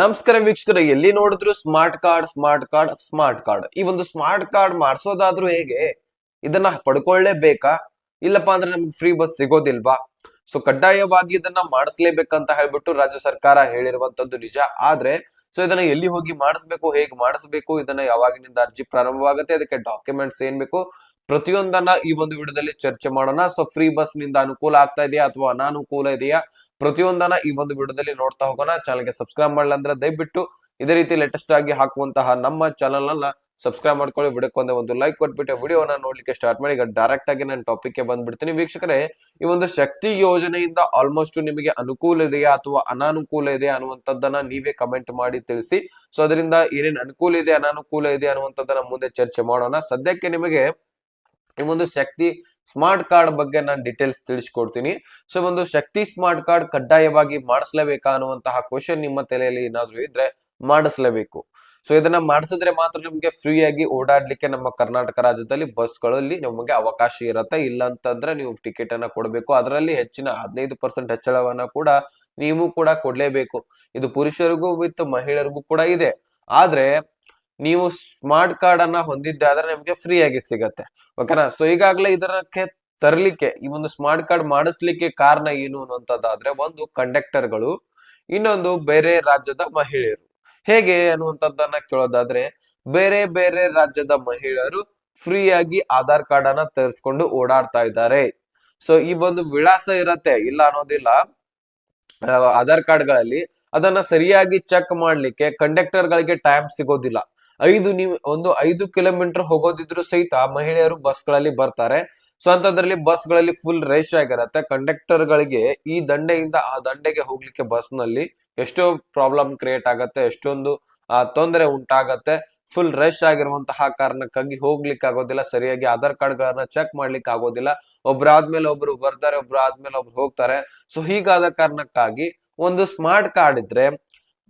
ನಮಸ್ಕಾರ ವೀಕ್ಷಕರೇ, ಎಲ್ಲಿ ನೋಡಿದ್ರು smart card smart card smart card ಈ ಒಂದು ಸ್ಮಾರ್ಟ್ ಕಾರ್ಡ್ ಮಾಡಿಸೋದಾದ್ರೂ ಹೇಗೆ? ಇದನ್ನ ಪಡ್ಕೊಳ್ಳೇಬೇಕಾ? ಇಲ್ಲಪ್ಪ ಅಂದ್ರೆ ನಮ್ಗೆ ಫ್ರೀ ಬಸ್ ಸಿಗೋದಿಲ್ವಾ? ಸೊ ಕಡ್ಡಾಯವಾಗಿ ಇದನ್ನ ಮಾಡಿಸ್ಲೇಬೇಕಂತ ಹೇಳ್ಬಿಟ್ಟು ರಾಜ್ಯ ಸರ್ಕಾರ ಹೇಳಿರುವಂತದ್ದು ನಿಜ. ಆದ್ರೆ ಸೊ ಇದನ್ನ ಎಲ್ಲಿ ಹೋಗಿ ಮಾಡಿಸ್ಬೇಕು, ಹೇಗೆ ಮಾಡಿಸ್ಬೇಕು, ಇದನ್ನ ಯಾವಾಗಿನಿಂದ ಅರ್ಜಿ ಪ್ರಾರಂಭವಾಗುತ್ತೆ, ಅದಕ್ಕೆ ಡಾಕ್ಯುಮೆಂಟ್ಸ್ ಏನ್ ಬೇಕು? ಪ್ರತಿಯೊಂದನ್ನ ಈ ಒಂದು ವಿಡಿಯೋದಲ್ಲಿ ಚರ್ಚೆ ಮಾಡೋಣ. ಸೊ ಫ್ರೀ ಬಸ್ನಿಂದ ಅನುಕೂಲ ಆಗ್ತಾ ಇದೆಯಾ ಅಥವಾ ಅನಾನುಕೂಲ ಇದೆಯಾ? ಪ್ರತಿಯೊಂದನ್ನ ಈ ಒಂದು ವಿಡಿಯೋದಲ್ಲಿ ನೋಡ್ತಾ ಹೋಗೋಣ. ಚಾನಲ್ಗೆ ಸಬ್ಸ್ಕ್ರೈಬ್ ಮಾಡಲ್ಲ ಅಂದ್ರೆ ದಯವಿಟ್ಟು ಇದೇ ರೀತಿ ಲೇಟೆಸ್ಟ್ ಆಗಿ ಹಾಕುವಂತಹ ನಮ್ಮ ಚಾನಲ್ ಅನ್ನ ಸಬ್ಸ್ಕ್ರೈಬ್ ಮಾಡ್ಕೊಳ್ಳಿ. ವಿಡಿಯೋ ಒಂದೇ ಒಂದು ಲೈಕ್ ಕೊಟ್ಬಿಟ್ಟು ವಿಡಿಯೋನ ನೋಡ್ಲಿಕ್ಕೆ ಸ್ಟಾರ್ಟ್ ಮಾಡಿ. ಈಗ ಡೈರೆಕ್ಟ್ ಆಗಿ ನಾನು ಟಾಪಿಕ್ಗೆ ಬಂದ್ಬಿಡ್ತೀನಿ. ವೀಕ್ಷಕರೇ, ಈ ಒಂದು ಶಕ್ತಿ ಯೋಜನೆಯಿಂದ ಆಲ್ಮೋಸ್ಟ್ ನಿಮಗೆ ಅನುಕೂಲ ಇದೆಯಾ ಅಥವಾ ಅನಾನುಕೂಲ ಇದೆ ಅನ್ನುವಂಥದ್ದನ್ನ ನೀವೇ ಕಮೆಂಟ್ ಮಾಡಿ ತಿಳಿಸಿ. ಸೊ ಅದರಿಂದ ಏನೇನು ಅನುಕೂಲ ಇದೆ, ಅನಾನುಕೂಲ ಇದೆ ಅನ್ನುವಂಥದ್ದನ್ನ ಮುಂದೆ ಚರ್ಚೆ ಮಾಡೋಣ. ಸದ್ಯಕ್ಕೆ ನಿಮಗೆ ಈ ಒಂದು ಶಕ್ತಿ ಸ್ಮಾರ್ಟ್ ಕಾರ್ಡ್ ಬಗ್ಗೆ ನಾನು ಡೀಟೇಲ್ಸ್ ತಿಳಿಸ್ಕೊಡ್ತೀನಿ. ಸೊ ಒಂದು ಶಕ್ತಿ ಸ್ಮಾರ್ಟ್ ಕಾರ್ಡ್ ಕಡ್ಡಾಯವಾಗಿ ಮಾಡಿಸ್ಲೇಬೇಕಾ ಅನ್ನುವಂತಹ ಕ್ವಶನ್ ನಿಮ್ಮ ತಲೆಯಲ್ಲಿ ಏನಾದ್ರು ಇದ್ರೆ ಮಾಡಿಸ್ಲೇಬೇಕು. ಸೊ ಇದನ್ನ ಮಾಡಿಸಿದ್ರೆ ಮಾತ್ರ ನಿಮ್ಗೆ ಫ್ರೀ ಆಗಿ ಓಡಾಡ್ಲಿಕ್ಕೆ ನಮ್ಮ ಕರ್ನಾಟಕ ರಾಜ್ಯದಲ್ಲಿ ಬಸ್ಗಳಲ್ಲಿ ನಿಮಗೆ ಅವಕಾಶ ಇರತ್ತೆ. ಇಲ್ಲ ಅಂತಂದ್ರೆ ನೀವು ಟಿಕೆಟ್ ಅನ್ನ ಕೊಡಬೇಕು. ಅದರಲ್ಲಿ ಹೆಚ್ಚಿನ ಹದಿನೈದು ಪರ್ಸೆಂಟ್ ಹೆಚ್ಚಳವನ್ನ ಕೂಡ ನೀವು ಕೂಡ ಕೊಡ್ಲೇಬೇಕು. ಇದು ಪುರುಷರಿಗೂ ವಿತ್ ಮಹಿಳೆಯರಿಗೂ ಕೂಡ ಇದೆ. ಆದ್ರೆ ನೀವು ಸ್ಮಾರ್ಟ್ ಕಾರ್ಡ್ ಅನ್ನ ಹೊಂದಿದ್ದೆ ಆದ್ರೆ ನಿಮ್ಗೆ ಫ್ರೀ ಆಗಿ ಸಿಗತ್ತೆ. ಓಕೆನಾ ಸೊ ಈಗಾಗಲೇ ಇದಕ್ಕೆ ತರಲಿಕ್ಕೆ, ಈ ಒಂದು ಸ್ಮಾರ್ಟ್ ಕಾರ್ಡ್ ಮಾಡಿಸ್ಲಿಕ್ಕೆ ಕಾರಣ ಏನು ಅನ್ನುವಂಥದ್ದಾದ್ರೆ, ಒಂದು ಕಂಡಕ್ಟರ್ಗಳು ಇನ್ನೊಂದು ಬೇರೆ ರಾಜ್ಯದ ಮಹಿಳೆಯರು. ಹೇಗೆ ಅನ್ನುವಂಥದ್ದನ್ನ ಕೇಳೋದಾದ್ರೆ, ಬೇರೆ ಬೇರೆ ರಾಜ್ಯದ ಮಹಿಳೆಯರು ಫ್ರೀ ಆಗಿ ಆಧಾರ್ ಕಾರ್ಡ್ ಅನ್ನ ತರಿಸ್ಕೊಂಡು ಓಡಾಡ್ತಾ ಇದ್ದಾರೆ. ಸೊ ಈ ಒಂದು ವಿಳಾಸ ಇರತ್ತೆ, ಇಲ್ಲ ಅನ್ನೋದಿಲ್ಲ ಆಧಾರ್ ಕಾರ್ಡ್ಗಳಲ್ಲಿ ಅದನ್ನ ಸರಿಯಾಗಿ ಚೆಕ್ ಮಾಡ್ಲಿಕ್ಕೆ ಕಂಡಕ್ಟರ್ ಗಳಿಗೆ ಟೈಮ್ ಸಿಗೋದಿಲ್ಲ. ಐದು ನೀವು ಒಂದು ಐದು ಕಿಲೋಮೀಟರ್ ಹೋಗೋದಿದ್ರು ಸಹಿತ ಮಹಿಳೆಯರು ಬಸ್ಗಳಲ್ಲಿ ಬರ್ತಾರೆ. ಸೊ ಅಂತದ್ರಲ್ಲಿ ಬಸ್ಗಳಲ್ಲಿ ಫುಲ್ ರೇಷ್ ಆಗಿರತ್ತೆ. ಕಂಡಕ್ಟರ್ ಗಳಿಗೆ ಈ ದಂಡೆಯಿಂದ ಆ ದಂಡೆಗೆ ಹೋಗ್ಲಿಕ್ಕೆ ಬಸ್ನಲ್ಲಿ ಎಷ್ಟೋ ಪ್ರಾಬ್ಲಮ್ ಕ್ರಿಯೇಟ್ ಆಗತ್ತೆ, ಎಷ್ಟೊಂದು ತೊಂದರೆ ಉಂಟಾಗತ್ತೆ. ಫುಲ್ ರಶ್ ಆಗಿರುವಂತಹ ಕಾರಣಕ್ಕಾಗಿ ಹೋಗ್ಲಿಕ್ಕೆ ಆಗೋದಿಲ್ಲ, ಸರಿಯಾಗಿ ಆಧಾರ್ ಕಾರ್ಡ್ ಗಳನ್ನ ಚೆಕ್ ಮಾಡ್ಲಿಕ್ಕೆ ಆಗೋದಿಲ್ಲ. ಒಬ್ರು ಆದ್ಮೇಲೆ ಒಬ್ರು ಬರ್ತಾರೆ, ಒಬ್ರು ಆದ್ಮೇಲೆ ಒಬ್ರು ಹೋಗ್ತಾರೆ. ಸೊ ಹೀಗಾದ ಕಾರಣಕ್ಕಾಗಿ ಒಂದು ಸ್ಮಾರ್ಟ್ ಕಾರ್ಡ್ ಇದ್ರೆ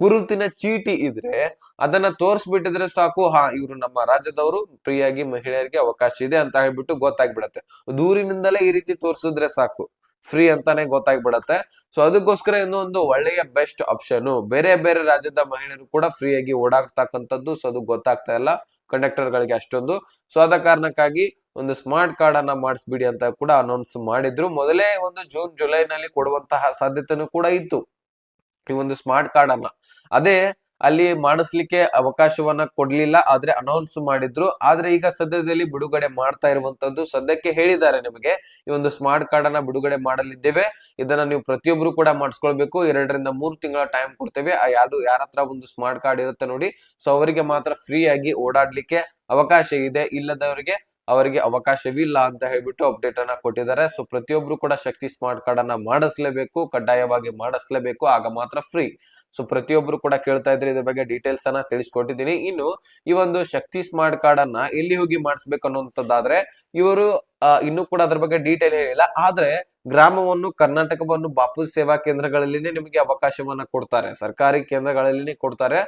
ಗುರುತಿನ ಚೀಟಿ ಇದ್ರೆ ಅದನ್ನ ತೋರಿಸ್ಬಿಟ್ಟಿದ್ರೆ ಸಾಕು. ಹಾ, ಇವ್ರು ನಮ್ಮ ರಾಜ್ಯದವರು ಫ್ರೀಯಾಗಿ ಮಹಿಳೆಯರಿಗೆ ಅವಕಾಶ ಇದೆ ಅಂತ ಹೇಳ್ಬಿಟ್ಟು ಗೊತ್ತಾಗ್ಬಿಡತ್ತೆ. ದೂರಿನಿಂದಲೇ ಈ ರೀತಿ ತೋರಿಸಿದ್ರೆ ಸಾಕು. ಫ್ರೀ ಅಂತಾನೆ ಗೊತ್ತಾಗ್ಬಿಡತ್ತೆ. ಸೊ ಅದಕ್ಕೋಸ್ಕರ ಇನ್ನೊಂದು ಒಳ್ಳೆಯ ಬೆಸ್ಟ್ ಆಪ್ಷನ್. ಬೇರೆ ಬೇರೆ ರಾಜ್ಯದ ಮಹಿಳೆಯರು ಕೂಡ ಫ್ರೀಯಾಗಿ ಓಡಾಡ್ತಕ್ಕಂಥದ್ದು ಸೊ ಅದು ಗೊತ್ತಾಗ್ತಾ ಇಲ್ಲ. ಕಂಡಕ್ಟರ್ ಗಳಿಗೆ ಅಷ್ಟೊಂದು. ಸೊ ಆದ ಕಾರಣಕ್ಕಾಗಿ ಒಂದು ಸ್ಮಾರ್ಟ್ ಕಾರ್ಡ್ ಅನ್ನ ಮಾಡಿಸ್ಬಿಡಿ ಅಂತ ಕೂಡ ಅನೌನ್ಸ್ ಮಾಡಿದ್ರು. ಮೊದಲೇ ಒಂದು ಜೂನ್, ಜುಲೈನಲ್ಲಿ ಕೊಡುವಂತಹ ಸಾಧ್ಯತೆನೂ ಕೂಡ ಇತ್ತು. ಈ ಒಂದು ಸ್ಮಾರ್ಟ್ ಕಾರ್ಡ್ ಅನ್ನ. ಅದೇ ಅಲ್ಲಿ ಮಾಡಿಸ್ಲಿಕ್ಕೆ ಅವಕಾಶವನ್ನ ಕೊಡ್ಲಿಲ್ಲ, ಆದ್ರೆ ಅನೌನ್ಸ್ ಮಾಡಿದ್ರು. ಆದ್ರೆ ಈಗ ಸದ್ಯದಲ್ಲಿ ಬಿಡುಗಡೆ ಮಾಡ್ತಾ ಇರುವಂತದ್ದು ಸದ್ಯಕ್ಕೆ ಹೇಳಿದ್ದಾರೆ ನಿಮಗೆ. ಈ ಒಂದು ಸ್ಮಾರ್ಟ್ ಕಾರ್ಡ್ ಅನ್ನ ಬಿಡುಗಡೆ ಮಾಡಲಿದ್ದೇವೆ. ಇದನ್ನ ನೀವು ಪ್ರತಿಯೊಬ್ರು ಕೂಡ ಮಾಡಿಸ್ಕೊಳ್ಬೇಕು. ಎರಡರಿಂದ ಮೂರು ತಿಂಗಳ ಟೈಮ್ ಕೊಡ್ತೇವೆ. ಆ ಯಾರು ಯಾರತ್ರ ಒಂದು ಸ್ಮಾರ್ಟ್ ಕಾರ್ಡ್ ಇರುತ್ತೆ ನೋಡಿ. ಸೊ ಅವರಿಗೆ ಮಾತ್ರ ಫ್ರೀ ಆಗಿ ಓಡಾಡ್ಲಿಕ್ಕೆ ಅವಕಾಶ ಇದೆ. ಇಲ್ಲದವರಿಗೆ ಅವರಿಗೆ ಅವಕಾಶವಿಲ್ಲ ಅಂತ ಹೇಳ್ಬಿಟ್ಟು ಅಪ್ಡೇಟ್ ಅನ್ನ ಕೊಟ್ಟಿದ್ದಾರೆ. ಸೊ ಪ್ರತಿಯೊಬ್ರು ಕೂಡ ಶಕ್ತಿ ಸ್ಮಾರ್ಟ್ ಕಾರ್ಡ್ ಅನ್ನ ಮಾಡಿಸ್ಲೇಬೇಕು, ಕಡ್ಡಾಯವಾಗಿ ಮಾಡಿಸ್ಲೇಬೇಕು, ಆಗ ಮಾತ್ರ ಫ್ರೀ ಸೊ ಪ್ರತಿಯೊಬ್ರು ಕೂಡ ಕೇಳ್ತಾ ಇದ್ರೆ ಇದ್ರ ಬಗ್ಗೆ ಡೀಟೇಲ್ಸ್ ಅನ್ನ ತಿಳಿಸ್ಕೊಟ್ಟಿದ್ದೀನಿ. ಇನ್ನು, ಈ ಒಂದು ಶಕ್ತಿ ಸ್ಮಾರ್ಟ್ ಕಾರ್ಡ್ ಅನ್ನ ಎಲ್ಲಿ ಹೋಗಿ ಮಾಡಿಸ್ಬೇಕು ಅನ್ನುವಂಥದ್ದಾದ್ರೆ, ಇವರು ಇನ್ನು ಕೂಡ ಅದ್ರ ಬಗ್ಗೆ ಡೀಟೇಲ್ ಹೇಳಿಲ್ಲ ಆದ್ರೆ, ಗ್ರಾಮವನ್ನು, ಕರ್ನಾಟಕವನ್ನು ಬಾಪು ಸೇವಾ ಕೇಂದ್ರಗಳಲ್ಲಿನೇ ನಿಮಗೆ ಅವಕಾಶವನ್ನ ಕೊಡ್ತಾರೆ. ಸರ್ಕಾರಿ ಕೇಂದ್ರಗಳಲ್ಲಿನೇ ಕೊಡ್ತಾರೆ.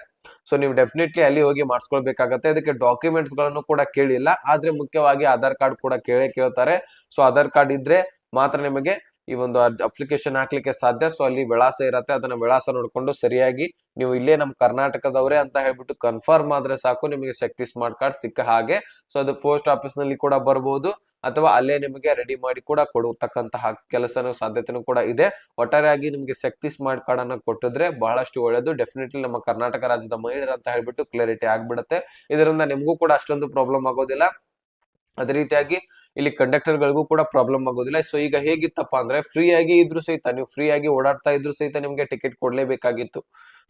ಸೊ ನೀವು ಡೆಫಿನೆಟ್ಲಿ ಅಲ್ಲಿ ಹೋಗಿ ಮಾಡಿಸ್ಕೊಳ್ಬೇಕಾಗತ್ತೆ. ಅದಕ್ಕೆ ಡಾಕ್ಯುಮೆಂಟ್ಸ್ಗಳನ್ನು ಕೂಡ ಕೇಳಿಲ್ಲ. ಆದ್ರೆ, ಮುಖ್ಯವಾಗಿ ಆಧಾರ್ ಕಾರ್ಡ್ ಕೂಡ ಕೇಳೇ ಕೇಳ್ತಾರೆ. ಸೊ ಆಧಾರ್ ಕಾರ್ಡ್ ಇದ್ರೆ ಮಾತ್ರ ನಿಮಗೆ ಈ ಒಂದು ಅಪ್ಲಿಕೇಶನ್ ಹಾಕ್ಲಿಕ್ಕೆ ಸಾಧ್ಯ. ಸೊ ಅಲ್ಲಿ ವಿಳಾಸ ಇರತ್ತೆ. ಅದನ್ನ ವಿಳಾಸ ನೋಡಿಕೊಂಡು ಸರಿಯಾಗಿ ನೀವು ಇಲ್ಲೇ ನಮ್ಮ ಕರ್ನಾಟಕದವರೇ ಅಂತ ಹೇಳ್ಬಿಟ್ಟು ಕನ್ಫರ್ಮ್ ಆದ್ರೆ ಸಾಕು. ನಿಮಗೆ ಶಕ್ತಿ ಸ್ಮಾರ್ಟ್ ಕಾರ್ಡ್ ಸಿಕ್ಕ ಹಾಗೆ. ಸೊ ಅದು ಪೋಸ್ಟ್ ಆಫೀಸ್ನಲ್ಲಿ ಕೂಡ ಬರ್ಬೋದು. ಅಥವಾ ಅಲ್ಲೇ ನಿಮಗೆ ರೆಡಿ ಮಾಡಿ ಕೂಡ ಕೊಡತಕ್ಕಂತಹ ಕೆಲಸನೂ ಸಾಧ್ಯತೆನೂ ಕೂಡ ಇದೆ. ಒಟ್ಟಾರೆಯಾಗಿ ನಿಮಗೆ ಶಕ್ತಿ ಸ್ಮಾರ್ಟ್ ಕಾರ್ಡ್ ಅನ್ನ ಕೊಟ್ಟಿದ್ರೆ ಬಹಳಷ್ಟು ಒಳ್ಳೆಯದು ಡೆಫಿನೆಟ್ಲಿ ನಮ್ಮ ಕರ್ನಾಟಕ ರಾಜ್ಯದ ಮಹಿಳೆಯರು ಅಂತ ಹೇಳ್ಬಿಟ್ಟು ಕ್ಲಾರಿಟಿ ಆಗ್ಬಿಡುತ್ತೆ. ಇದರಿಂದ ನಿಮಗೂ ಕೂಡ ಅಷ್ಟೊಂದು ಪ್ರಾಬ್ಲಮ್ ಆಗೋದಿಲ್ಲ. ಅದೇ ರೀತಿಯಾಗಿ ಇಲ್ಲಿ ಕಂಡಕ್ಟರ್ ಗಳಿಗೂ ಕೂಡ ಪ್ರಾಬ್ಲಮ್ ಆಗೋದಿಲ್ಲ. ಸೊ ಈಗ ಹೇಗಿತ್ತಪ್ಪ ಅಂದ್ರೆ ಫ್ರೀ ಆಗಿ ಇದ್ರು ಸಹಿತ, ನೀವು ಫ್ರೀ ಆಗಿ ಓಡಾಡ್ತಾ ಇದ್ರು ಸಹಿತ ನಿಮ್ಗೆ ಟಿಕೆಟ್ ಕೊಡ್ಲೇಬೇಕಾಗಿತ್ತು.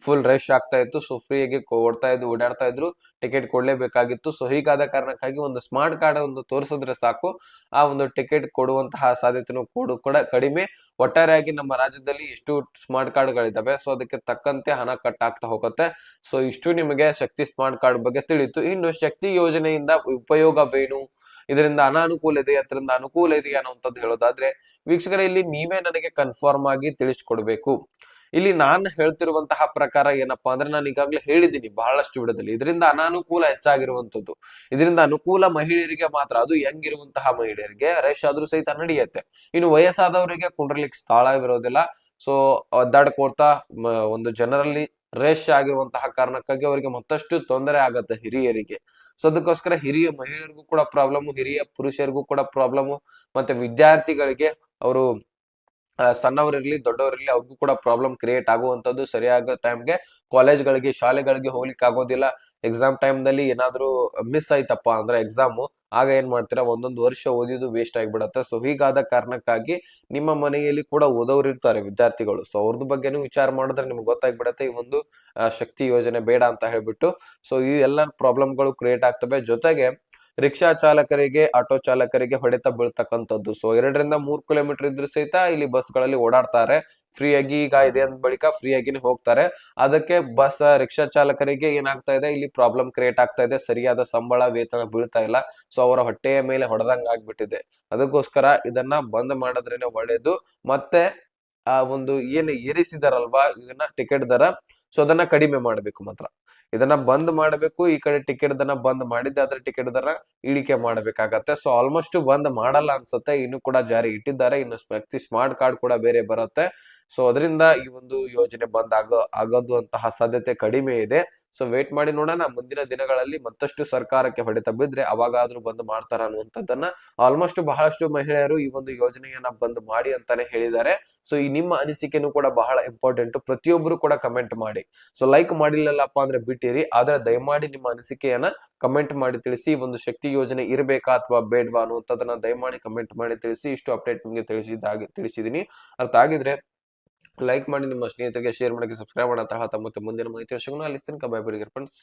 ಫುಲ್ ರಶ್ ಆಗ್ತಾ ಇತ್ತು. ಸೊ ಫ್ರೀ ಆಗಿ ಓಡ್ತಾ ಇದ್ದು ಓಡಾಡ್ತಾ ಇದ್ರು ಟಿಕೆಟ್ ಕೊಡ್ಲೇಬೇಕಾಗಿತ್ತು. ಸೊ ಹೀಗಾದ ಕಾರಣಕ್ಕಾಗಿ ಒಂದು ಸ್ಮಾರ್ಟ್ ಕಾರ್ಡ್ ಒಂದು ತೋರಿಸಿದ್ರೆ ಸಾಕು. ಆ ಒಂದು ಟಿಕೆಟ್ ಕೊಡುವಂತಹ ಸಾಧ್ಯತೆನೂ ಕೂಡ ಕೂಡ ಕಡಿಮೆ. ಒಟ್ಟಾರೆಯಾಗಿ ನಮ್ಮ ರಾಜ್ಯದಲ್ಲಿ ಎಷ್ಟು ಸ್ಮಾರ್ಟ್ ಕಾರ್ಡ್ಗಳಿದ್ದಾವೆ ಸೊ ಅದಕ್ಕೆ ತಕ್ಕಂತೆ ಹಣ ಕಟ್ ಆಗ್ತಾ ಹೋಗುತ್ತೆ. ಸೊ ಇಷ್ಟು ನಿಮಗೆ ಶಕ್ತಿ ಸ್ಮಾರ್ಟ್ ಕಾರ್ಡ್ ಬಗ್ಗೆ ತಿಳಿಯಿತು. ಇನ್ನು ಶಕ್ತಿ ಯೋಜನೆಯಿಂದ ಉಪಯೋಗವೇನು? ಇದರಿಂದ ಅನಾನುಕೂಲ ಇದೆ, ಅದರಿಂದ ಅನುಕೂಲ ಇದೆ ಅನ್ನುವಂಥದ್ದು ಹೇಳೋದಾದ್ರೆ, ವೀಕ್ಷಕರ, ಇಲ್ಲಿ ನೀವೇ ನನಗೆ ಕನ್ಫರ್ಮ್ ಆಗಿ ತಿಳಿಸ್ಕೊಡ್ಬೇಕು. ಇಲ್ಲಿ ನಾನು ಹೇಳ್ತಿರುವಂತಹ ಪ್ರಕಾರ ಏನಪ್ಪಾ ಅಂದ್ರೆ ನಾನು ಈಗಾಗಲೇ ಹೇಳಿದ್ದೀನಿ ಬಹಳಷ್ಟು ವಿಡದಲ್ಲಿ ಇದರಿಂದ ಅನಾನುಕೂಲ ಹೆಚ್ಚಾಗಿರುವಂತದ್ದು ಇದರಿಂದ ಅನುಕೂಲ ಮಹಿಳೆಯರಿಗೆ ಮಾತ್ರ. ಅದು ಹೆಂಗಿರುವಂತಹ ಮಹಿಳೆಯರಿಗೆ ರೇಷ್ ಆದ್ರೂ ಸಹಿತ ನಡೆಯುತ್ತೆ. ಇನ್ನು ವಯಸ್ಸಾದವರಿಗೆ ಕುಂಡ್ರಲಿಕ್ಕೆ ಸ್ಥಳ ಇರೋದಿಲ್ಲ. ಸೊ ಒದ್ದಾಡ್ಕೋರ್ತಾ ಮ- ಒಂದು ಜನರಲ್ಲಿ ರೇಷ್ ಆಗಿರುವಂತಹ ಕಾರಣಕ್ಕಾಗಿ ಅವರಿಗೆ ಮತ್ತಷ್ಟು ತೊಂದರೆ ಆಗತ್ತೆ ಹಿರಿಯರಿಗೆ. ಸೊ ಅದಕ್ಕೋಸ್ಕರ ಹಿರಿಯ ಮಹಿಳೆಯರಿಗೂ ಕೂಡ ಪ್ರಾಬ್ಲಮ್ ಹಿರಿಯ ಪುರುಷರಿಗೂ ಕೂಡ ಪ್ರಾಬ್ಲಮ್ ಮತ್ತೆ ವಿದ್ಯಾರ್ಥಿಗಳಿಗೆ ಅವರು ಸಣ್ಣವರಿರ್ಲಿ ದೊಡ್ಡವರಿರ್ಲಿ ಅವ್ರಿಗೂ ಕೂಡ ಪ್ರಾಬ್ಲಮ್ ಕ್ರಿಯೇಟ್ ಆಗುವಂತದ್ದು ಸರಿಯಾದ ಟೈಮ್ಗೆ ಕಾಲೇಜ್ಗಳಿಗೆ ಶಾಲೆಗಳಿಗೆ ಹೋಗ್ಲಿಕ್ಕೆ ಆಗೋದಿಲ್ಲ. ಎಕ್ಸಾಮ್ ಟೈಮ್ನಲ್ಲಿ ಏನಾದ್ರೂ ಮಿಸ್ ಆಯ್ತಪ್ಪ ಅಂದ್ರೆ ಎಕ್ಸಾಮ್ ಆಗ ಏನ್ ಮಾಡ್ತೀರಾ? ಒಂದೊಂದು ವರ್ಷ ಓದಿದ್ದು ವೇಸ್ಟ್ ಆಗಿಬಿಡತ್ತೆ. ಸೊ ಹೀಗಾದ ಕಾರಣಕ್ಕಾಗಿ ನಿಮ್ಮ ಮನೆಯಲ್ಲಿ ಕೂಡ ಓದೋರು ಇರ್ತಾರೆ ವಿದ್ಯಾರ್ಥಿಗಳು. ಸೊ ಅವ್ರದ್ದು ಬಗ್ಗೆನೂ ವಿಚಾರ ಮಾಡಿದ್ರೆ ನಿಮ್ಗೆ ಗೊತ್ತಾಗ್ಬಿಡತ್ತೆ ಈ ಒಂದು ಶಕ್ತಿ ಯೋಜನೆ ಬೇಡ ಅಂತ ಹೇಳ್ಬಿಟ್ಟು. ಸೊ ಈ ಎಲ್ಲ ಪ್ರಾಬ್ಲಮ್ಗಳು ಕ್ರಿಯೇಟ್ ಆಗ್ತವೆ. ಜೊತೆಗೆ ರಿಕ್ಷಾ ಚಾಲಕರಿಗೆ, ಆಟೋ ಚಾಲಕರಿಗೆ ಹೊಡೆತ ಬೀಳ್ತಕ್ಕಂಥದ್ದು. ಸೊ ಎರಡರಿಂದ ಮೂರು ಕಿಲೋಮೀಟರ್ ಇದ್ರೂ ಸಹಿತ ಇಲ್ಲಿ ಬಸ್ಗಳಲ್ಲಿ ಓಡಾಡ್ತಾರೆ. ಫ್ರೀ ಆಗಿ ಈಗ ಇದೆ ಅಂದ ಬಳಿಕ ಫ್ರೀ ಆಗಿನೇ ಹೋಗ್ತಾರೆ. ಅದಕ್ಕೆ ಬಸ್ ರಿಕ್ಷಾ ಚಾಲಕರಿಗೆ ಏನಾಗ್ತಾ ಇದೆ? ಇಲ್ಲಿ ಪ್ರಾಬ್ಲಮ್ ಕ್ರಿಯೇಟ್ ಆಗ್ತಾ ಇದೆ. ಸರಿಯಾದ ಸಂಬಳ, ವೇತನ ಬೀಳ್ತಾ ಇಲ್ಲ. ಸೊ ಅವರ ಹೊಟ್ಟೆಯ ಮೇಲೆ ಹೊಡೆದಂಗ ಆಗ್ಬಿಟ್ಟಿದೆ. ಅದಕ್ಕೋಸ್ಕರ ಇದನ್ನ ಬಂದ್ ಮಾಡಿದ್ರೇನೆ ಒಳ್ಳೇದು. ಮತ್ತೆ, ಆ, ಒಂದು ಏನು ಏರಿಸಿದಾರಲ್ವಾ? ಇದನ್ನ ಟಿಕೆಟ್ ದರ. ಸೊ ಅದನ್ನ ಕಡಿಮೆ ಮಾಡಬೇಕು ಮಾತ್ರ. ಇದನ್ನ ಬಂದ್ ಮಾಡಬೇಕು, ಈ ಕಡೆ ಟಿಕೆಟ್ ದನ್ನ ಬಂದ್ ಮಾಡಿದ್ದೆ, ಅದ್ರ ಟಿಕೆಟ್ ದರ ಇಳಿಕೆ ಮಾಡಬೇಕಾಗತ್ತೆ. ಸೊ ಆಲ್ಮೋಸ್ಟ್ ಬಂದ್ ಮಾಡಲ್ಲ ಅನ್ಸುತ್ತೆ. ಇನ್ನು ಕೂಡ ಜಾರಿ ಇಟ್ಟಿದ್ದಾರೆ. ಇನ್ನು ವ್ಯಕ್ತಿ ಸ್ಮಾರ್ಟ್ ಕಾರ್ಡ್ ಕೂಡ ಬೇರೆ ಬರುತ್ತೆ. ಸೊ ಅದರಿಂದ ಈ ಒಂದು ಯೋಜನೆ ಬಂದ್ ಆಗೋ, ಆಗೋದು ಅಂತಹ ಸಾಧ್ಯತೆ ಕಡಿಮೆ ಇದೆ. ಸೊ ವೇಟ್ ಮಾಡಿ ನೋಡೋಣ. ಮುಂದಿನ ದಿನಗಳಲ್ಲಿ ಮತ್ತಷ್ಟು ಸರ್ಕಾರಕ್ಕೆ ಹೊಡೆತ ಬಿದ್ರೆ ಅವಾಗಾದ್ರೂ ಬಂದು ಮಾಡ್ತಾರ ಅನ್ನುವಂಥದ್ದನ್ನ ಆಲ್ಮೋಸ್ಟ್ ಬಹಳಷ್ಟು ಮಹಿಳೆಯರು ಈ ಒಂದು ಯೋಜನೆಯನ್ನ ಬಂದ್ ಮಾಡಿ ಅಂತಾನೆ ಹೇಳಿದ್ದಾರೆ. ಸೊ ಈ ನಿಮ್ಮ ಅನಿಸಿಕೆನೂ ಕೂಡ ಬಹಳ ಇಂಪಾರ್ಟೆಂಟ್ ಪ್ರತಿಯೊಬ್ಬರು ಕೂಡ ಕಮೆಂಟ್ ಮಾಡಿ. ಸೊ ಲೈಕ್ ಮಾಡಿಲ್ಲಲ್ಲಪ್ಪ ಅಂದ್ರೆ ಬಿಟ್ಟಿರಿ. ಆದ್ರೆ ದಯಮಾಡಿ ನಿಮ್ಮ ಅನಿಸಿಕೆಯನ್ನ ಕಮೆಂಟ್ ಮಾಡಿ ತಿಳಿಸಿ. ಒಂದು ಶಕ್ತಿ ಯೋಜನೆ ಇರಬೇಕಾ ಅಥವಾ ಬೇಡ್ವಾ ಅನ್ನುವಂಥದ್ದನ್ನ ದಯಮಾಡಿ ಕಮೆಂಟ್ ಮಾಡಿ ತಿಳಿಸಿ. ಇಷ್ಟು ಅಪ್ಡೇಟ್ ನಿಮಗೆ ತಿಳಿಸಿದ್ದಾಗಿ ತಿಳಿಸಿದೀನಿ. ಅರ್ಥ ಆಗಿದ್ರೆ ಲೈಕ್ ಮಾಡಿ ನಿಮ್ಮ ಸ್ನೇಹಿತರಿಗೆ ಶೇರ್ ಮಾಡಿ ಸಬ್ಸ್ಕ್ರೈಬ್ ಮಾಡಿ ಅಂತ ಹೇಳ್ತಾ ಮತ್ತೆ ಮುಂದಿನ ಮಾಹಿತಿ ವಿಷಯಗಳನ್ನು ಅಲ್ಲಿ ತನಕ ಬೈ ಬೈ ಫ್ರೆಂಡ್ಸ್